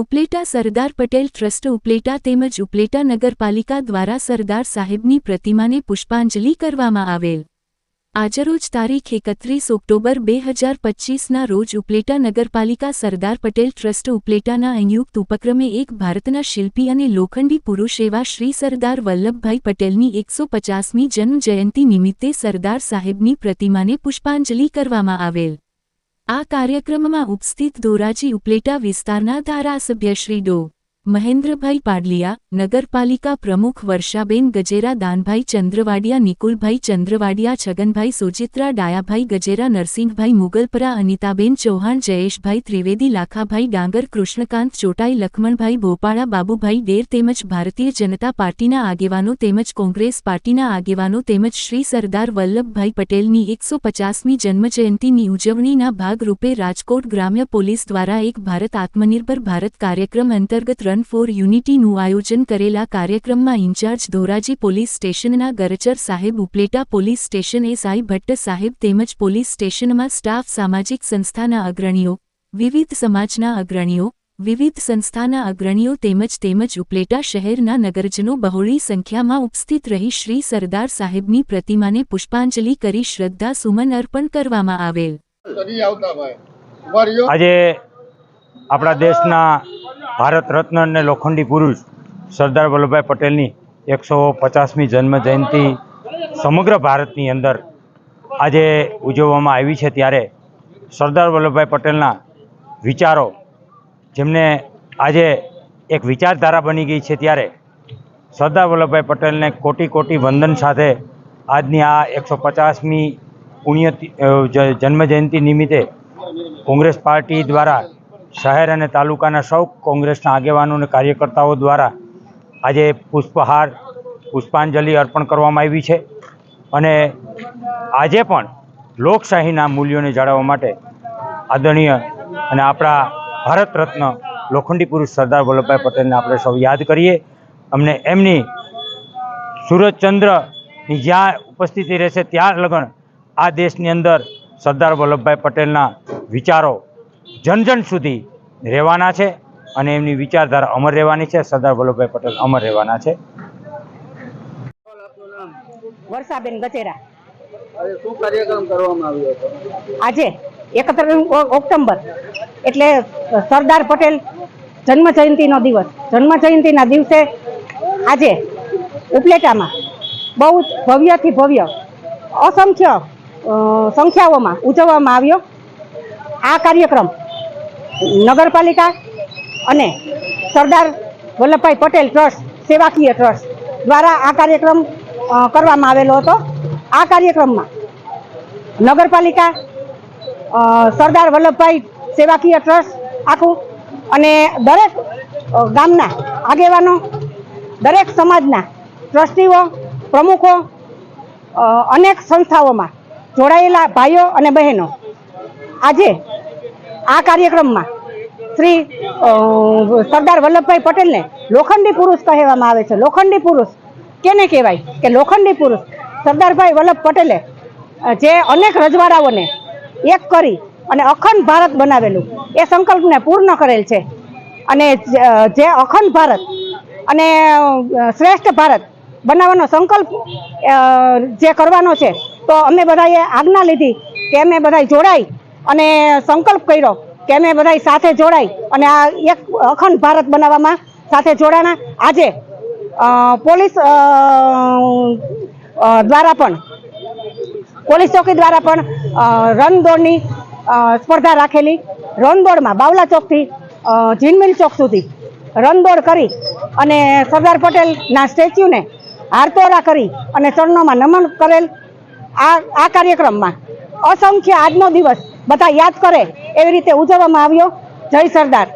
Upleta Sardar Patel trust Upleta તેમજ ઉપલેટા નગરપાલિકા દ્વારા સરદાર સાહેબની પ્રતિમાને પુષ્પાંજલિ કરવામાં આવેલ. આજરોજ તારીખ એકત્રીસ ઓક્ટોબર બે હજાર પચ્ચીસના રોજ ઉપલેટા નગરપાલિકા સરદાર પટેલ ટ્રસ્ટ ઉપલેટાના સંયુક્ત ઉપક્રમે એક ભારતના શિલ્પી અને લોખંડી પુરુષ એવા શ્રી સરદાર વલ્લભભાઈ પટેલની એકસો પચાસમી જન્મજયંતિ નિમિત્તે સરદાર સાહેબની પ્રતિમાને પુષ્પાંજલિ કરવામાં આવેલ. આ કાર્યક્રમમાં ઉપસ્થિત ધોરાજી ઉપલેટા વિસ્તારના ધારાસભ્ય શ્રી ડો. મહેન્દ્રભાઈ પાડલિયા, નગરપાલિકા પ્રમુખ વર્ષાબેન ગજેરા, દાનભાઈ ચંદ્રવાડિયા, નિકુલભાઈ ચંદ્રવાડિયા, છગનભાઈ સુચિત્રા, ડાયાભાઈ ગજેરા, નરસિંહભાઈ મુગલપરા, અનિતાબેન ચૌહાણ, જયેશભાઈ ત્રિવેદી, લાખાભાઈ ડાંગર, કૃષ્ણકાંત ચોટાઈ, લખમણભાઈ ભોપાળા, બાબુભાઈ ડેર તેમજ ભારતીય જનતા પાર્ટીના આગેવાનો તેમજ કોંગ્રેસ પાર્ટીના આગેવાનો તેમજ શ્રી સરદાર વલ્લભભાઈ પટેલની એકસો પચાસમી જન્મજયંતિની ઉજવણીના ભાગરૂપે રાજકોટ ગ્રામ્ય પોલીસ દ્વારા એક ભારત આત્મનિર્ભર ભારત કાર્યક્રમ અંતર્ગત રન ફોર યુનિટીનું આયોજન કરેલા કાર્યક્રમમાં ઇન્ચાર્જ ધોરાજી પોલીસ સ્ટેશનના ગરચર સાહેબ Upleta police station SI Bhatt સાહેબ તેમજ પોલીસ સ્ટેશનમાં સ્ટાફ સામાજિક સંસ્થાના અગ્રણીઓ વિવિધ સમાજના અગ્રણીઓ વિવિધ સંસ્થાના અગ્રણીઓ તેમજ તેમજ ઉપલેટા શહેરના નગરજનો બહોળી સંખ્યામાં ઉપસ્થિત રહી શ્રી સરદાર સાહેબની પ્રતિમાને પુષ્પાંજલિ કરી શ્રદ્ધા સુમન અર્પણ કરવામાં આવેલ. આજે આપણા દેશના ભારત રત્ન અને લોખંડી પુરુષ સરદાર વલ્લભભાઈ પટેલની એકસો પચાસમી જન્મ જયંતિ સમગ્ર ભારતની અંદર આજે ઉજવવામાં આવી છે ત્યારે સરદાર વલ્લભભાઈ પટેલના વિચારો જેમને આજે એક વિચારધારા બની ગઈ છે ત્યારે સરદાર વલ્લભભાઈ પટેલને કોટી કોટી વંદન સાથે આજની આ એકસો પચાસમી પુણ્ય જન્મજયંતિ નિમિત્તે કોંગ્રેસ પાર્ટી દ્વારા શહેર અને તાલુકાના સૌ કોંગ્રેસના આગેવાનો અને કાર્યકર્તાઓ દ્વારા આજે પુષ્પહાર, પુષ્પાંજલિ અર્પણ કરવામાં આવી છે. અને આજે પણ લોકશાહીના મૂલ્યોને જાળવવા માટે આદરણીય અને આપણા ભારત રત્ન લોખંડી પુરુષ સરદાર વલ્લભભાઈ પટેલને આપણે સૌ યાદ કરીએ. અમને એમની સુરજચંદ્રની જ્યાં ઉપસ્થિતિ રહેશે ત્યાં લગન આ દેશની અંદર સરદાર વલ્લભભાઈ પટેલના વિચારો જન જન સુધી રહેવાના છે અને એમની વિચારધારા અમર રહેવાની છે. સરદાર વલ્લભભાઈ પટેલ અમર રહેવાના છે. વર્ષાબેન ગચેરા આજે એકત્ર કાર્યક્રમ કરવામાં આવ્યો હતો? આજે એકત્રીસ ઓક્ટોબર એટલે સરદાર પટેલ જન્મ જયંતિનો દિવસ. જન્મ જયંતિના દિવસે આજે ઉપલેટામાં બહુ જ ભવ્યથી ભવ્ય અસંખ્ય સંખ્યાઓમાં ઉજવવામાં આવ્યો આ કાર્યક્રમ. નગરપાલિકા અને સરદાર વલ્લભભાઈ પટેલ ટ્રસ્ટ, સેવાકીય ટ્રસ્ટ દ્વારા આ કાર્યક્રમ કરવામાં આવેલો હતો. આ કાર્યક્રમમાં નગરપાલિકા સરદાર વલ્લભભાઈ સેવાકીય ટ્રસ્ટ આખું અને દરેક ગામના આગેવાનો, દરેક સમાજના ટ્રસ્ટીઓ, પ્રમુખો અનેક સંસ્થાઓમાં જોડાયેલા ભાઈઓ અને બહેનો આજે આ કાર્યક્રમમાં શ્રી સરદાર વલ્લભભાઈ પટેલને લોખંડી પુરુષ કહેવામાં આવે છે. લોખંડી પુરુષ. કેને કહેવાય? કે લોખંડી પુરુષ. સરદારભાઈ વલ્લભ પટેલે જે અનેક રજવાડાઓને એક કરી અને અખંડ ભારત બનાવેલું, એ સંકલ્પને પૂર્ણ કરેલ છે. અને જે અખંડ ભારત અને શ્રેષ્ઠ ભારત બનાવવાનો સંકલ્પ જે કરવાનો છે, તો અમે બધાએ આજ્ઞા લીધી કે અમે બધા જોડાઈ અને સંકલ્પ કર્યો કે અમે બધા સાથે જોડાઈ અને આ એક અખંડ ભારત બનાવવામાં સાથે જોડાણા. આજે પોલીસ દ્વારા પણ પોલીસ ચોકી દ્વારા પણ અ, રન દોડની સ્પર્ધા રાખેલી. રણદોડમાં બાવલા ચોકથી જીનમિલ ચોક સુધી રણદોડ કરી અને સરદાર પટેલના સ્ટેચ્યુને હારતોરા કરી અને ચરણોમાં નમન કરેલ આ આ કાર્યક્રમમાં. અસંખ્ય આજનો દિવસ બધા યાદ કરે એવી રીતે ઉજવવામાં આવ્યો. જય સરદાર.